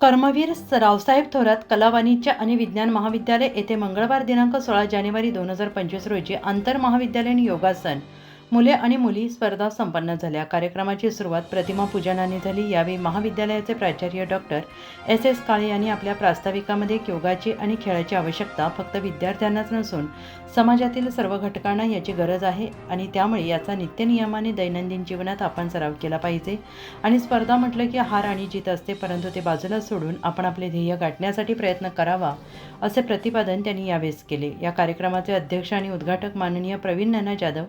कर्मवीर रावसाहेब थोरात कला वाणिज्य आणि विज्ञान महाविद्यालय येथे मंगळवार दिनांक सोळा जानेवारी दोन हजार पंचवीस रोजी आंतरमहाविद्यालयीन योगासन. मुले आणि मुली स्पर्धा संपन्न झाल्या. कार्यक्रमाची सुरुवात प्रतिमा पूजनाने झाली. यावेळी महाविद्यालयाचे प्राचार्य डॉक्टर एस एस काळे यांनी आपल्या प्रास्ताविकामध्ये योगाची आणि खेळाची आवश्यकता फक्त विद्यार्थ्यांनाच नसून समाजातील सर्व घटकांना याची गरज आहे आणि त्यामुळे याचा नित्यनियमाने दैनंदिन जीवनात आपण सराव केला पाहिजे. आणि स्पर्धा म्हटलं की हार आणि जीत असते परंतु ते बाजूला सोडून आपण आपले ध्येय गाठण्यासाठी प्रयत्न करावा असे प्रतिपादन त्यांनी यावेळेस केले. या कार्यक्रमाचे अध्यक्ष आणि उद्घाटक माननीय प्रवीण नाना जाधव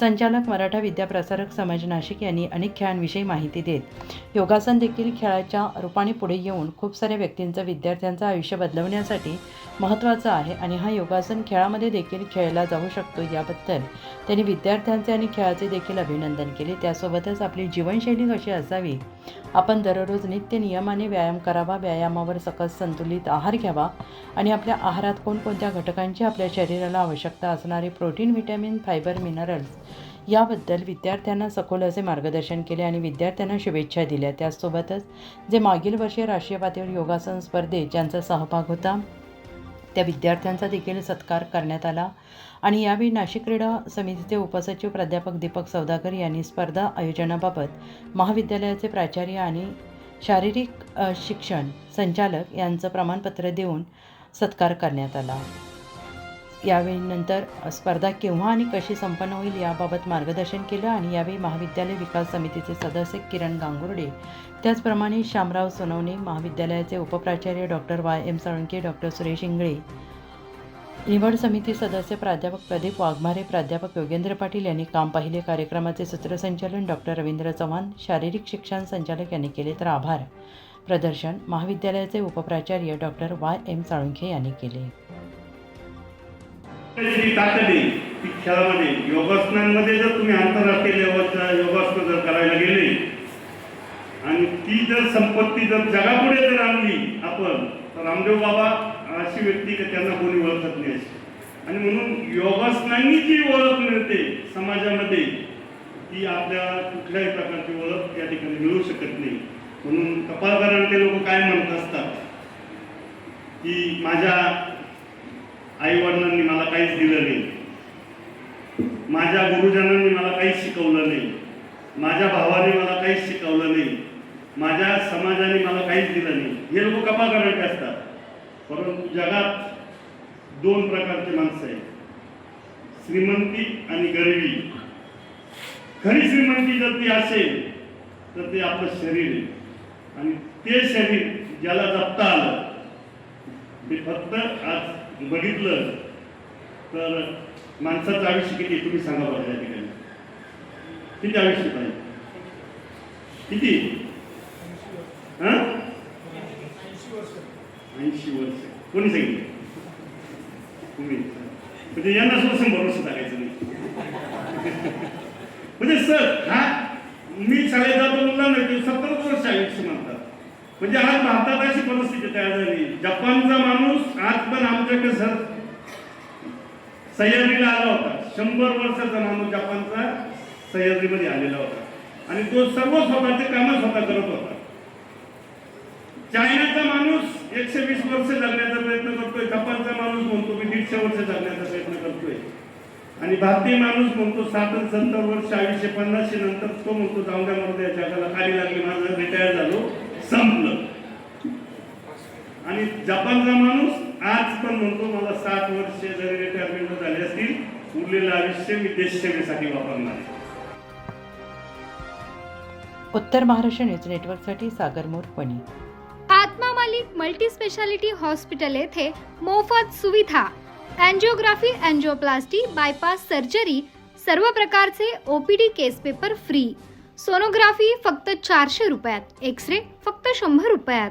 संचालक मराठा विद्याप्रसारक समाज नाशिक यांनी अनेक खेळांविषयी माहिती देत योगासन देखील खेळाच्या रूपाने पुढे येऊन खूप साऱ्या व्यक्तींचं विद्यार्थ्यांचं आयुष्य बदलवण्यासाठी महत्त्वाचं आहे आणि हा योगासन खेळामध्ये देखील खेळला जाऊ शकतो याबद्दल त्यांनी विद्यार्थ्यांचे आणि खेळाचे देखील अभिनंदन केले. त्यासोबतच आपली जीवनशैली कशी असावी? आपण दररोज नित्य नियमाने व्यायाम करावा व्यायामावर सकस संतुलित आहार घ्यावा आणि आपल्या आहारात कोणकोणत्या घटकांची आपल्या शरीराला आवश्यकता असणारे प्रोटीन व्हिटॅमिन फायबर मिनरल्स याबद्दल विद्यार्थ्यांना सखोल असे मार्गदर्शन केले आणि विद्यार्थ्यांना शुभेच्छा दिल्या. त्याचसोबतच जे मागील वर्षी राष्ट्रीय पातळीवर योगासन स्पर्धेत ज्यांचा सहभाग होता त्या विद्यार्थ्यांचा देखील सत्कार करण्यात आला. आणि यावेळी नाशिक क्रीडा समितीचे उपसचिव प्राध्यापक दीपक सौदागर यांनी स्पर्धा आयोजनाबाबत महाविद्यालयाचे प्राचार्य आणि शारीरिक शिक्षण संचालक यांचं प्रमाणपत्र देऊन सत्कार करण्यात आला. यावेळी नंतर स्पर्धा केव्हा आणि कशी संपन्न होईल याबाबत मार्गदर्शन केलं आणि यावेळी महाविद्यालय विकास समितीचे सदस्य किरण गांगुर्डे. त्याचप्रमाणे शामराव सोनवणे महाविद्यालयाचे उपप्राचार्य doctor Y M Salunke doctor Suresh Ingale. निवड समिती सदस्य प्राध्यापक प्रदीप वाघमारे प्राध्यापक योगेंद्र पाटील यांनी काम पाहिले. कार्यक्रमाचे सूत्रसंचालन डॉक्टर रवींद्र चव्हाण शारीरिक शिक्षण संचालक यांनी केले तर आभार. प्रदर्शन महाविद्यालयाचे उपप्राचार्य डॉक्टर वाय एम साळुंखे यांनी केले. जी ताकद ती खेळामध्ये योगासनांमध्ये जर तुम्ही आंतरराष्ट्रीय लेवलच्या योगासनं जर करायला गेले आणि ती जर संपत्ती जर जगापुढे जर आणली आपण तर रामदेव बाबा अशी व्यक्ती का त्यांना कोणी ओळखत नाही अशी. आणि म्हणून योगासनांनी जी ओळख मिळते समाजामध्ये ती आपल्या कुठल्याही प्रकारची ओळख त्या ठिकाणी मिळू शकत नाही. म्हणून कपालकरांना लोक काय म्हणत असतात की माझ्या आई वडिलांनी मला काहीच दिलं नाही. माझ्या गुरुजनांनी मला काहीच शिकवलं नाही. माझ्या भावाने मला काहीच शिकवलं नाही. माझ्या समाजाने मला काहीच दिलं नाही. हे लोक कपा करायचे असतात. परंतु जगात दोन प्रकारचे माणसं आहेत. श्रीमंती आणि गरिबी. खरी श्रीमंती जर ती असेल तर ते आपलं शरीर आहे. आणि ते शरीर ज्याला जपता आलं ते फक्त आज बघितलं? तर माणसाचं आयुष्य किती तुम्ही सांगा बरं या ठिकाणी. किती आयुष्य पाहिजे किती? हां? ऐंशी वर्ष. कोणी सांगितलं? तुम्ही. म्हणजे यांना सुद्धा शंभर वर्ष टाकायचं नाही. म्हणजे सर हा मी शाळेत जातो मुलांना नाही सत्तरच वर्ष आयुष्य म्हणतात म्हणजे आज भारतात अशी परिस्थिती तयार झाली. जपानचा माणूस आज पण आमच्याकडे सर सह्याद्रीला आला होता. शंभर वर्षाचा माणूस जपानचा सह्याद्रीमध्ये आलेला होता. आणि तो सर्व स्वतःचे कामं स्वतः करत होता. चायनाचा माणूस एकशे वीस वर्ष जगण्याचा प्रयत्न करतोय. जपानचा माणूस म्हणतो मी दीडशे वर्ष जगण्याचा प्रयत्न करतोय. आणि भारतीय माणूस म्हणतो साठ सत्तर वर्ष आयुष्य पन्नासशे नंतर तो म्हणतो जाऊन द्या मरू जगाला खाली लागली माझं रिटायर झालो संपलं. जपानचा माणूस आज पण म्हणतो मला सात वर्ष जरी रिटायरमेंट झाली असतील उरलेलं आयुष्य मी देशसेवेसाठी वापरणार. उत्तर महाराष्ट्र न्यूज नेटवर्कसाठी सागर मोर पणी आत्मा मालिक मल्टी स्पेशालिटी हॉस्पिटल येथे मोफत सुविधा अँजिओग्राफी अँजिओप्लास्टी बायपास सर्जरी सर्व प्रकारचे OPD case paper free sonography फक्त चारशे रुपयात एक्स रे फक्त शंभर रुपयात.